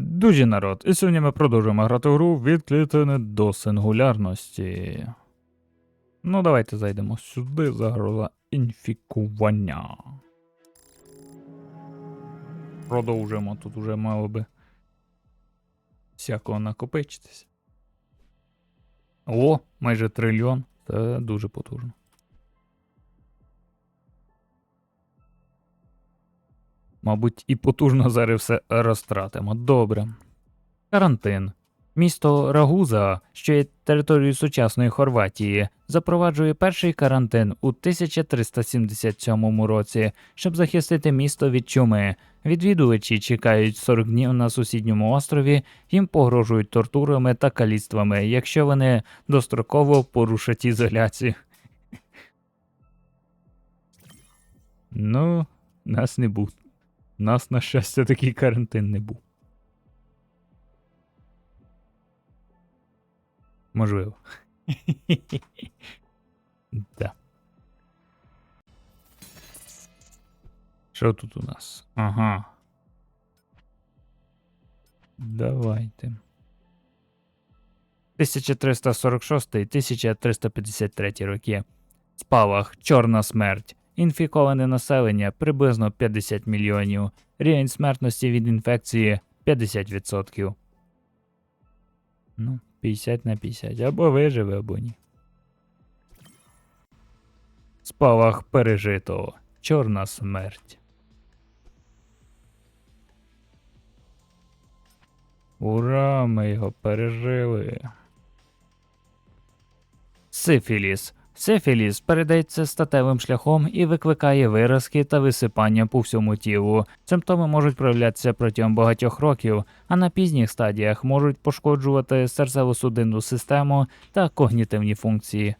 Дуже народ, і сьогодні ми продовжуємо грати гру відкликане до сингулярності. Ну, давайте зайдемо сюди, загроза інфікування. Продовжуємо, тут уже мало би всякого накопичитися. О, майже трильйон. Це дуже потужно. Мабуть, і потужно зараз все розтратимо. Добре. Карантин. Місто Рагуза, що є територією сучасної Хорватії, запроваджує перший карантин у 1377 році, щоб захистити місто від чуми. Відвідувачі чекають 40 днів на сусідньому острові, їм погрожують тортурами та каліцтвами, якщо вони достроково порушать ізоляцію. Ну, нас не був. Нас, на щастя, такий карантин не був. Можливо. да. Що тут у нас? Ага. Давайте. 1346-1353 роки. Спалах, Чорна смерть. Інфіковане населення приблизно 50 мільйонів. Рівень смертності від інфекції 50%. Ну, 50 на 50. Або виживе, або ні. Спалах пережито. Чорна смерть. Ура, ми його пережили. Сифіліс. Сифіліс передається статевим шляхом і викликає виразки та висипання по всьому тілу. Симптоми можуть проявлятися протягом багатьох років, а на пізніх стадіях можуть пошкоджувати серцево-судинну систему та когнітивні функції.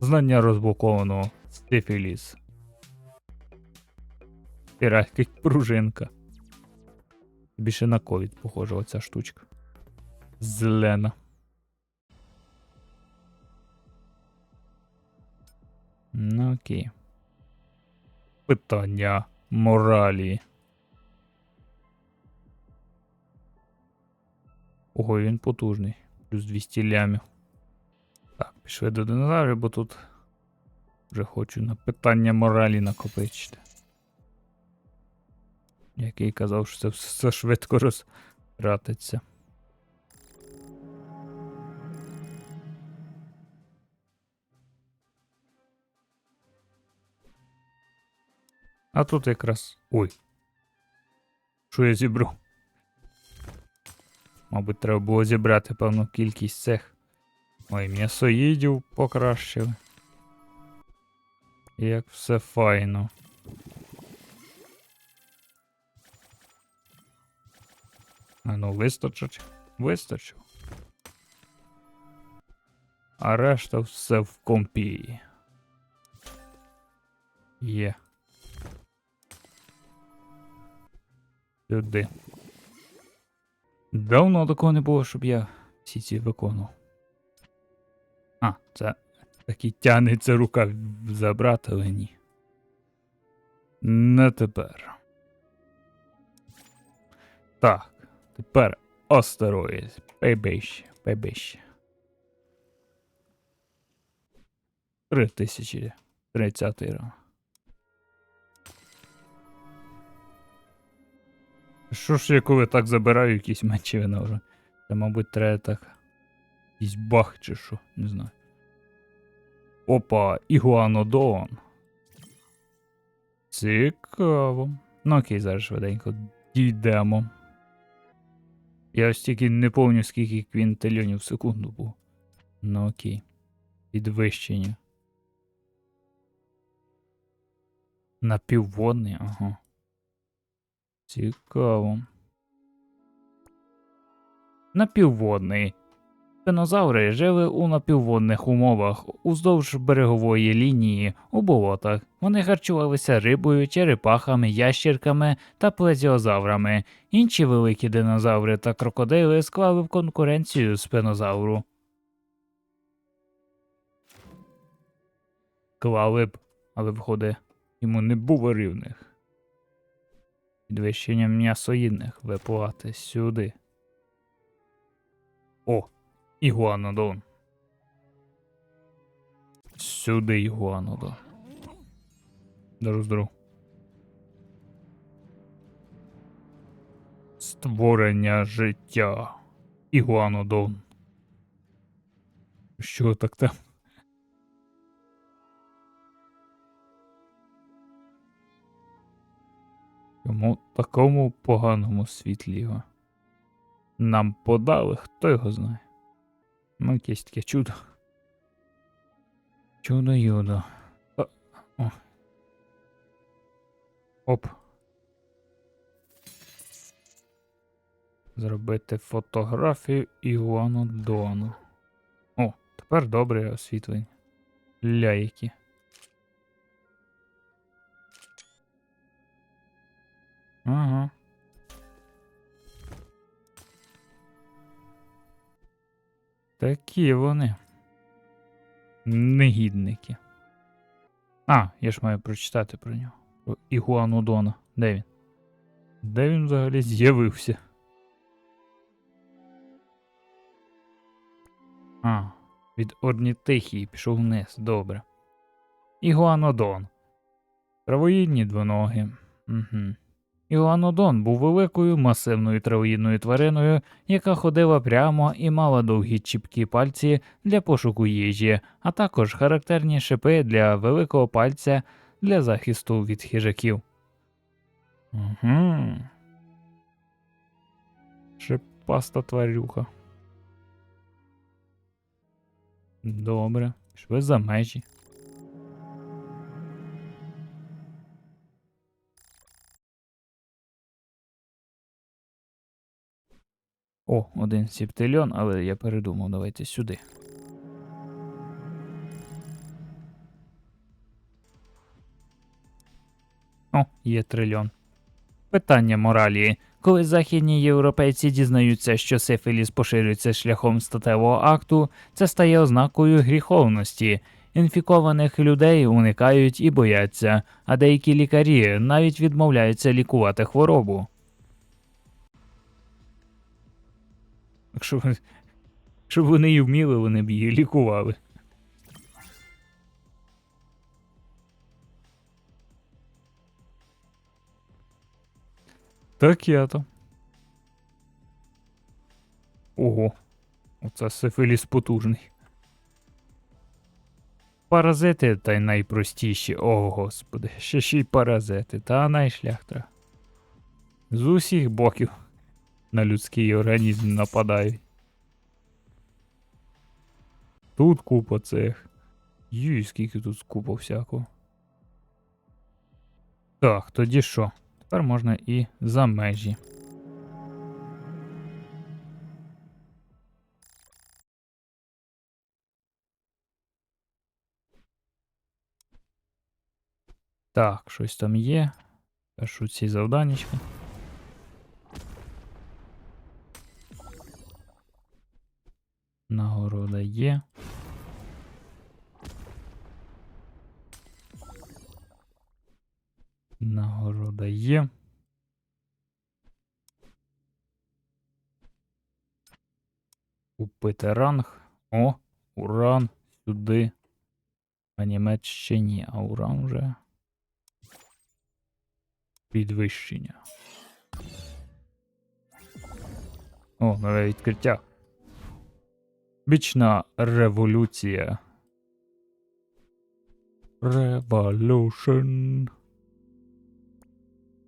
Знання розблоковано. Сифіліс. Піратська пружинка. Більше на ковід похожа оця штучка. Зелена. Ну окей. Питання моралі. Ого, він потужний. Плюс 200 лямів. Так, пішли до динозаврів, бо тут вже хочу на питання моралі накопичити. Який казав, що це все швидко розтратиться. А тут якраз. Ой. Що я зібрав? Мабуть, треба було зібрати певну кількість цих. Ой, м'ясоїдів покращили. Як все файно. А ну, вистачить? Вистачив. А решта все в компі. Є. Сюди. Давно такого не було, щоб я всі ці виконував. А, це таки тянеться рука забрати, але ні. Не тепер. Так, тепер астероїд. Пейбище, пейбище. 3030 рік. Що ж я так забираю якісь мечі вже? Це, мабуть, треба так. Якийсь бах чи що, не знаю. Опа, Ігуанодон. Цікаво. Ну окей, зараз швиденько дійдемо. Я ось тільки не пам'ятаю, скільки квінтильйонів в секунду був. Ну окей. Підвищення. Напівводний, ага. Цікаво. Напівводний. Динозаври жили у напівводних умовах уздовж берегової лінії у болотах. Вони харчувалися рибою, черепахами, ящірками та плезіозаврами. Інші великі динозаври та крокодили склали в конкуренцію спинозавру. Клали б, але виходить, йому не було рівних. Підвищення м'ясоїдних випливати сюди. О, ігуанодон. Сюди ігуанодон. Здоров, здоров. Створення життя. Ігуанодон. Що так там? Чому такому поганому світлі його? Нам подали, хто його знає. Ну, якесь таке чудо. Чудо юдо. Оп. Зробити фотографію Івану Дону. О, тепер добре освітлення. Ляйки. Ага. Такі вони. Негідники. А, я ж маю прочитати про нього. Про Ігуанодона. Де він? Де він взагалі з'явився? А, від орнітихії пішов вниз, добре. Ігуанодон. Травоїдні двоноги. Угу. Ігуанодон був великою масивною травоїдною твариною, яка ходила прямо і мала довгі чіпкі пальці для пошуку їжі, а також характерні шипи для великого пальця для захисту від хижаків. Угу. Шипаста тварюка. Добре, пішли за межі. О, один септильон, але я передумав, давайте сюди. О, є трильйон. Питання моралі. Коли західні європейці дізнаються, що сифіліс поширюється шляхом статевого акту, це стає ознакою гріховності. Інфікованих людей уникають і бояться, а деякі лікарі навіть відмовляються лікувати хворобу. Якщо, вони- вони і вміли, вони б її лікували. Так я то. Ого. Оце сифиліс потужний. Паразити та й найпростіші. О, господи, ще ще й паразити, та найшляхтра. З усіх боків на людський організм нападають. Тут купа цих. Юй, скільки тут купа всякого. Так, тоді що? Тепер можна і за межі. Так, щось там є. Пишу ці завданечки. Нагорода є. Нагорода є. Купити ранг. О, уран сюди. А німець ще ні, а уран вже. Підвищення. О, нове відкриття. Бічна революція. Revolution.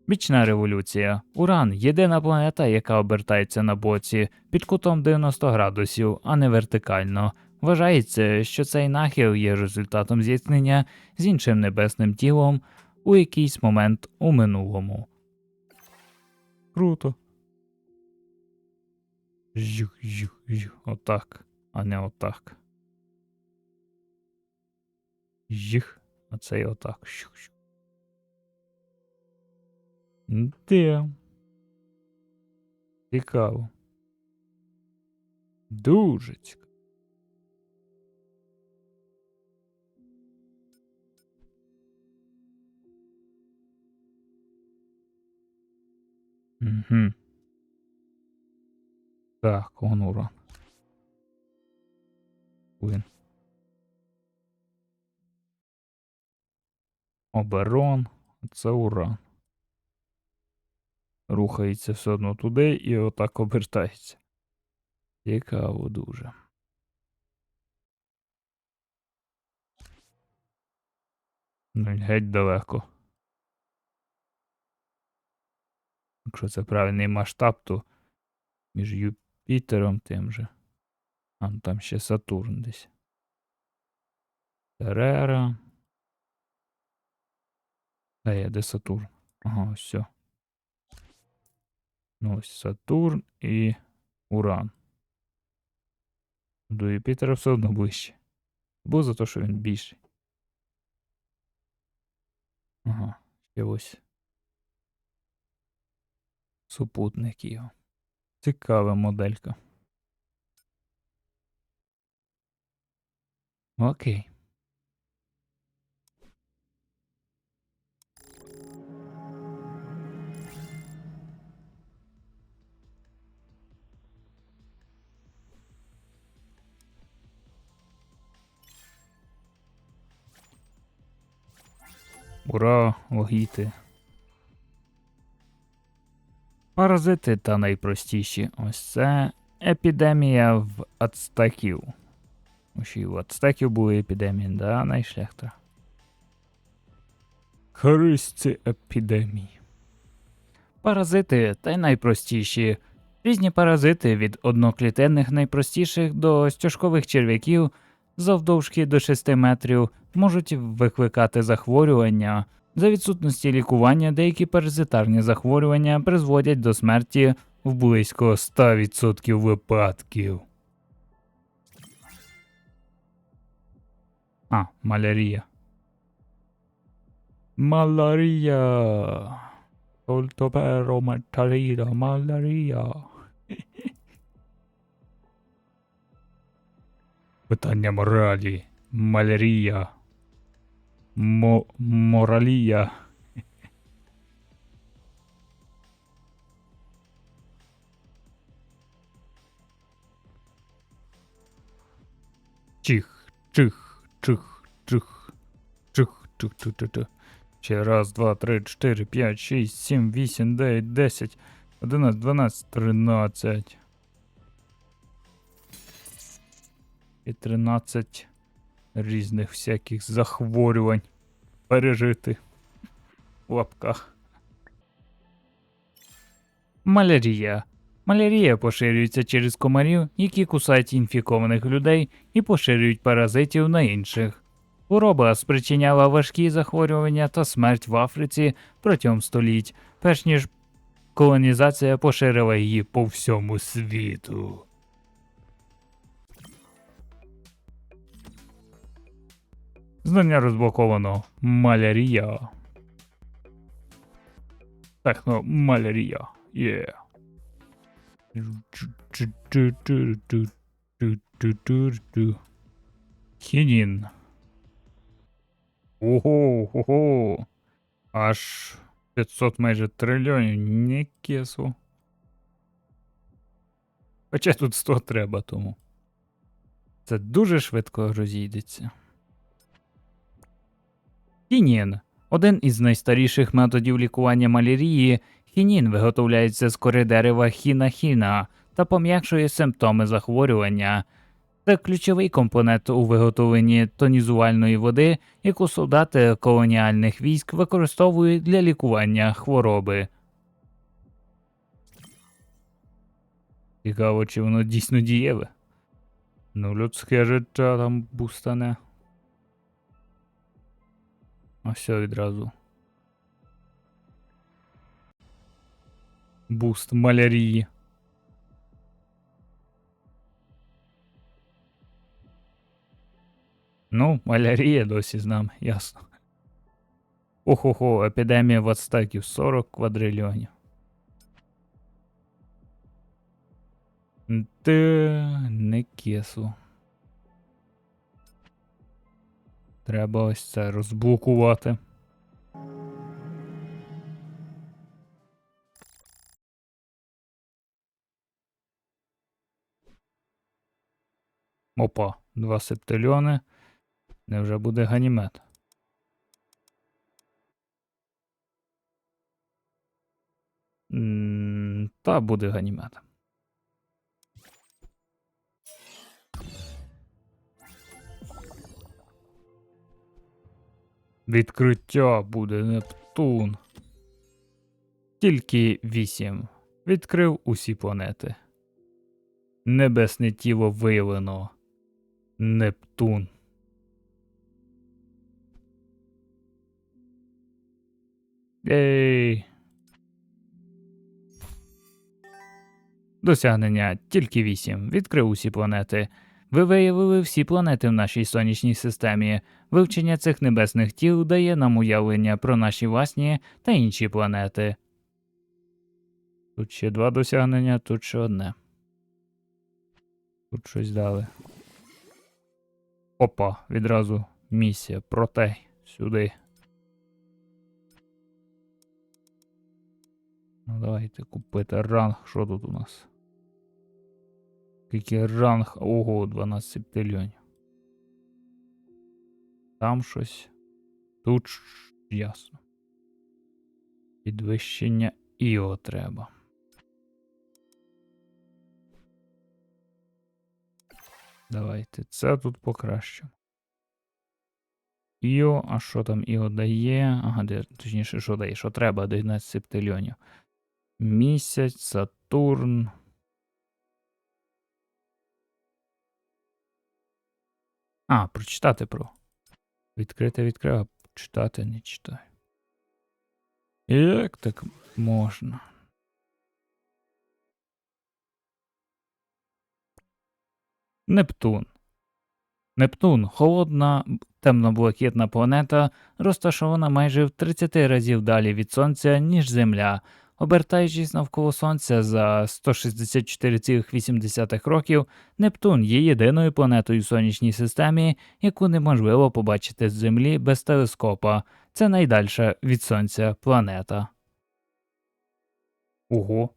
Бічна революція. Уран єдина планета, яка обертається на боці під кутом 90 градусів, а не вертикально. Вважається, що цей нахил є результатом зіткнення з іншим небесним тілом у якийсь момент у минулому. Круто. Жух, жух, жух. Отак, а не отак. Жих, а це і отак. Де? Цікаво. Дуже цікаво. Угу. Так, он уран. Оберон. Це уран. Рухається все одно туди і отак обертається. Цікаво дуже. Ну, геть далеко. Якщо це правильний масштаб, то між Юпітером тим же. А ну там ще Сатурн десь. Терера. Де є, де Сатурн? Ага, все. Ну ось Сатурн і Уран. До Юпітера все одно ближче. Бо за те, що він більший. Ага, ще ось. Супутник його. Цікава моделька. Окей. Ура, логіти. Паразити та найпростіші. Ось це епідемія в ацтеків. Ще й у ацтеків були епідемії, да, найшляхта. Христі епідемії. Паразити та й найпростіші. Різні паразити від одноклітинних найпростіших до стяжкових черв'яків завдовжки до 6 метрів можуть викликати захворювання. За відсутності лікування деякі паразитарні захворювання призводять до смерті в близько 100% випадків. Ah, malaria. Malaria. Tolto pero mattarira, malaria. Питання morali. Malaria. Мо моралія. Чих. Чих, чих, чих, чих, чих, чих, чих. Ще раз, два, три, чотири, п'ять, шість, сім, вісім, дев'ять, десять, одинадцять, дванадцять, тринадцять. І тринадцять різних всяких захворювань пережити в лапках. Малярія. Малярія поширюється через комарів, які кусають інфікованих людей і поширюють паразитів на інших. Хвороба спричиняла важкі захворювання та смерть в Африці протягом століть, перш ніж колонізація поширила її по всьому світу. Знання розблоковано. Малярія. Так, ну, малярія. Є. Хінін. Ого, ого. Аж 500 майже трильйонів. Ні кесу. Хоча тут 100 треба тому. Це дуже швидко розійдеться. Хінін. Один із найстаріших методів лікування малярії, хінін виготовляється з кори дерева хіна-хіна та пом'якшує симптоми захворювання. Це ключовий компонент у виготовленні тонізувальної води, яку солдати колоніальних військ використовують для лікування хвороби. Цікаво, чи воно дійсно дієве. Ну, людське життя там бустане. А все відразу. Буст малярії. Ну, малярія досі з нами, ясно. Охо-хо, епідемія в ацтеків 40 квадрильйонів. Ти не кесу. Треба ось це розблокувати. Опа, два септильйони. Невже буде ганімед? М, Та буде ганімед. Відкриття буде Нептун. Тільки вісім. Відкрив усі планети. Небесне тіло виявлено. Нептун. Ей. Досягнення тільки 8. Відкрив усі планети. Ви виявили всі планети в нашій сонячній системі. Вивчення цих небесних тіл дає нам уявлення про наші власні та інші планети. Тут ще два досягнення, тут ще одне. Тут щось дали. Опа, відразу місія. Протей. Сюди. Ну, давайте купити ранг. Що тут у нас? Скільки ранг? Ого, 12 септильйонів. Там щось. Тут ясно. Підвищення Іо треба. Давайте це тут покращимо. Іо, а що там Іо дає? Ага, де, точніше, що дає? Що треба 11 септильйонів. Місяць, Сатурн. А, прочитати про. Відкрити відкрив, читати не читаю. Як так можна? Нептун. Нептун холодна, темно-блакитна планета, розташована майже в 30 разів далі від Сонця, ніж Земля. Обертаючись навколо Сонця за 164,8 років, Нептун є єдиною планетою в сонячній системі, яку неможливо побачити з Землі без телескопа. Це найдальша від Сонця планета. Ого.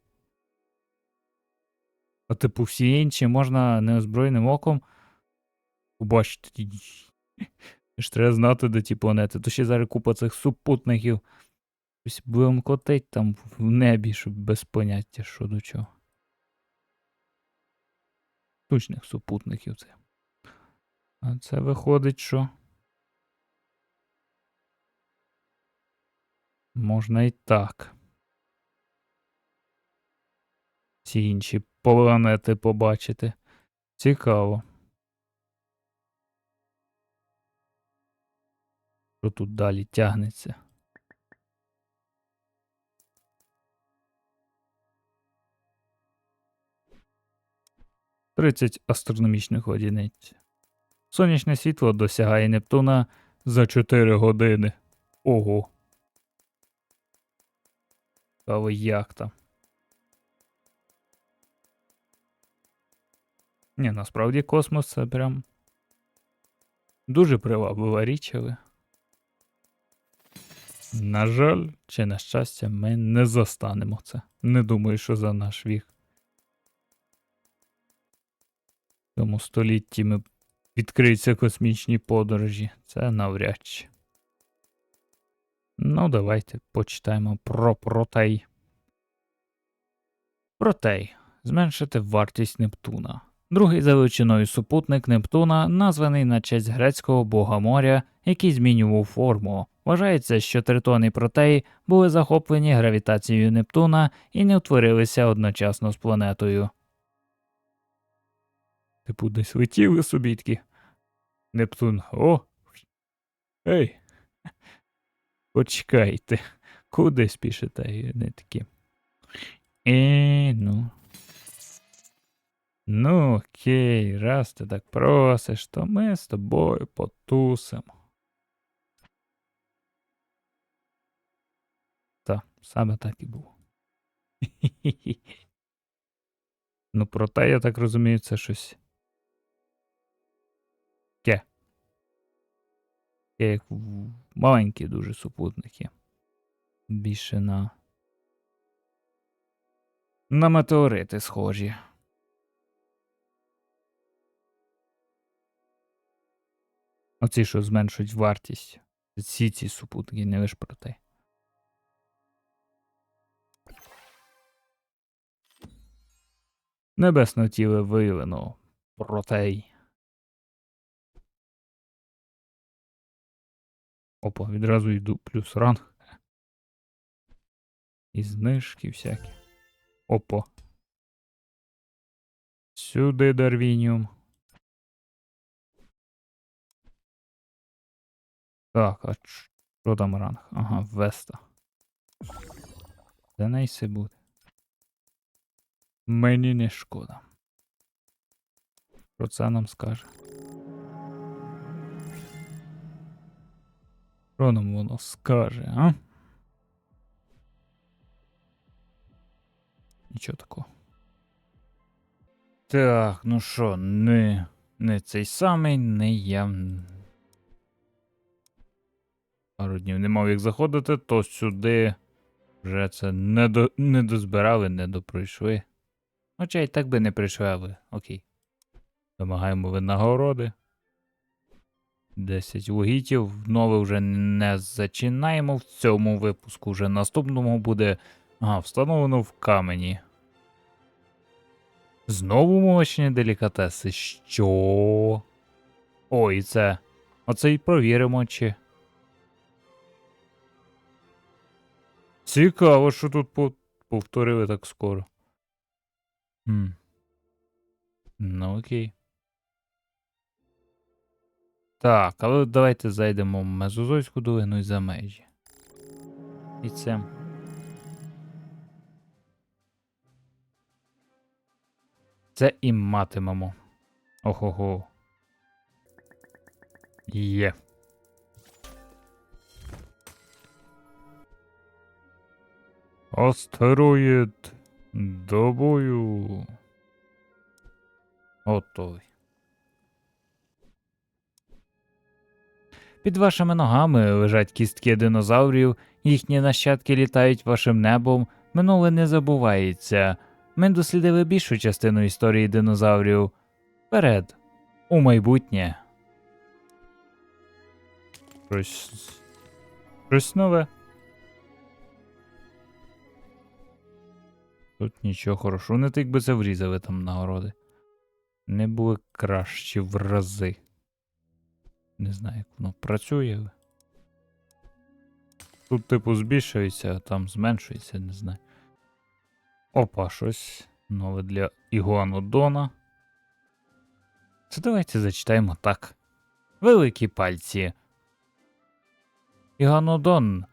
А типу всі інші можна неозброєним оком побачити. ж треба знати, де ті планети. То ще зараз купа цих супутників. Будемо котить там в небі, щоб без поняття, що до чого. Точних супутників це. А це виходить, що. Можна і так. Всі інші планети побачити. Цікаво. Що тут далі тягнеться? Тридцять астрономічних одиниць. Сонячне світло досягає Нептуна за 4 години. Ого. Але як там? Ні, насправді космос це прям дуже приваблива річ, але. На жаль, чи на щастя, ми не застанемо це. Не думаю, що за наш вік. В цьому столітті ми відкриються космічні подорожі. Це навряд чи. Ну, давайте почитаємо про протей. Протей. Зменшити вартість Нептуна. Другий за величиною супутник Нептуна, названий на честь грецького бога моря, який змінював форму. Вважається, що тритони протеї були захоплені гравітацією Нептуна і не утворилися одночасно з планетою. Типу, десь летіли собі такі. Нептун. О. Ей. Почекайте. Куди спішите? І не такі. Е, ну. Ну, окей, раз ти так просиш, то ми з тобою потусимо. Та, саме так і було. ну, проте, я так розумію, це щось. Таке. Таке, як маленькі дуже супутники. Більше на. На метеорити схожі. Оці, що зменшують вартість. Всі ці супутники, не лиш про те. Небесне тіле виявлено. Протей. Опа, відразу йду плюс ранг. І знижки всякі. Опа. Сюди Дарвініум. Так, а що там ранг? Ага, Веста. Де найси буде? Мені не шкода. Про це нам скаже. Що нам воно скаже, а? Нічого такого. Так, ну що, не, не цей самий, не я. Пару днів не мав як заходити, то сюди вже це не, до, не дозбирали, не допройшли. Хоча й так би не прийшли, але окей. Вимагаємо винагороди. 10 вугітів. Нове вже не зачинаємо в цьому випуску. Вже наступному буде. Ага, встановлено в камені. Знову молочні делікатеси. Що? Ой, це. Оце й провіримо, чи. Цікаво, що тут по- повторили так скоро. Хм. Ну окей. Так, але давайте зайдемо в Мезозойську долину і за межі. І це. Це і матимемо. Охого. Є. Астероїд до бою. Готовий. Під вашими ногами лежать кістки динозаврів, їхні нащадки літають вашим небом, минуле не забувається. Ми дослідили більшу частину історії динозаврів. Вперед, у майбутнє. Щось. Щось нове. Тут нічого хорошого. Не так би це врізали там нагороди. Не були кращі в рази. Не знаю, як воно працює. Тут, типу, збільшується, а там зменшується, не знаю. Опа, щось нове для Ігуанодона. Це давайте зачитаємо так. Великі пальці. Іганодон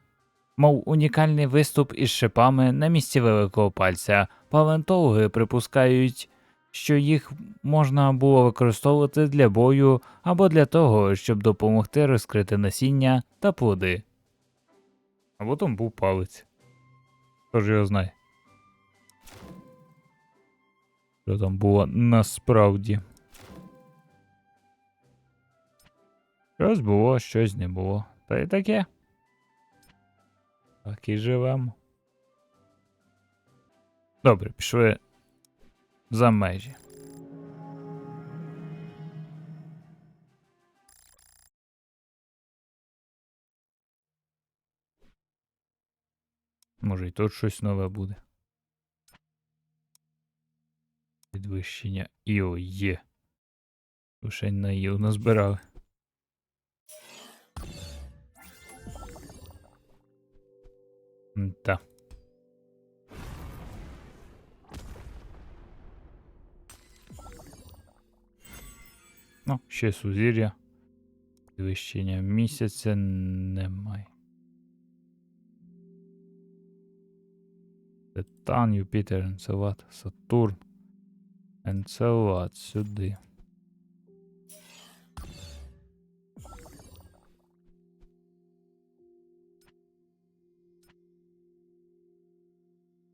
мав унікальний виступ із шипами на місці великого пальця. Палеонтологи припускають, що їх можна було використовувати для бою або для того, щоб допомогти розкрити насіння та плоди. Або там був палець. Хто ж його знає? Що там було насправді? Щось було, щось не було. Та й таке. Так і живемо. Добре, пішли за межі. Може і тут щось нове буде. Підвищення Іо є. Лишень на Іо назбирали. Та. Ну, ще сузір'я. Підвищення місяця немає. Титан, Юпітер, Енцелад, Сатурн. Енцелад сюди.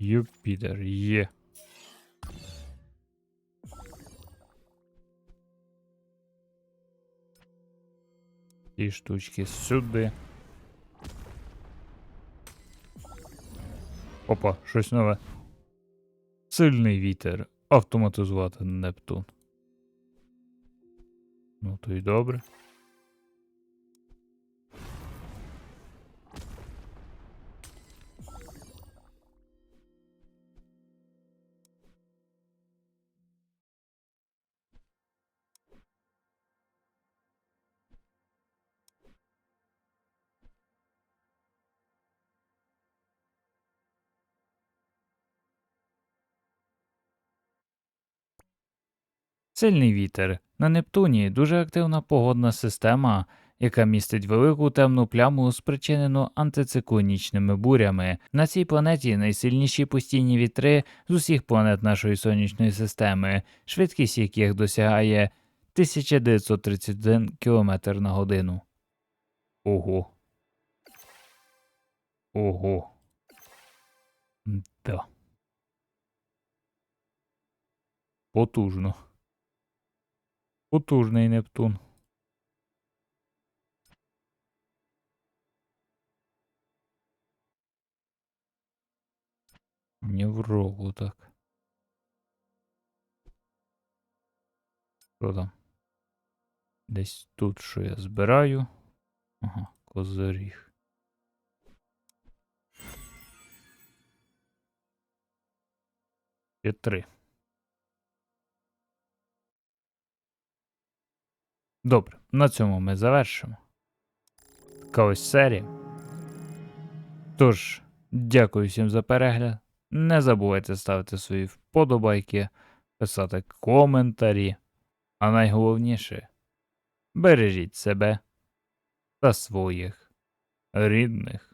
Юпітер є. Ті штучки сюди. Опа, щось нове. Сильний вітер. Автоматизувати Нептун. Ну, то й добре. Сильний вітер. На Нептуні дуже активна погодна система, яка містить велику темну пляму, спричинену антициклонічними бурями. На цій планеті найсильніші постійні вітри з усіх планет нашої сонячної системи, швидкість яких досягає 1931 км на годину. Ого. Ого. Да. Потужно. Потужний Нептун. Не в рогу так. Що там? Десь тут що я збираю. Ага, козиріг. Ще три. Добре, на цьому ми завершимо. Така ось серія. Тож, дякую всім за перегляд. Не забувайте ставити свої вподобайки, писати коментарі. А найголовніше бережіть себе та своїх рідних.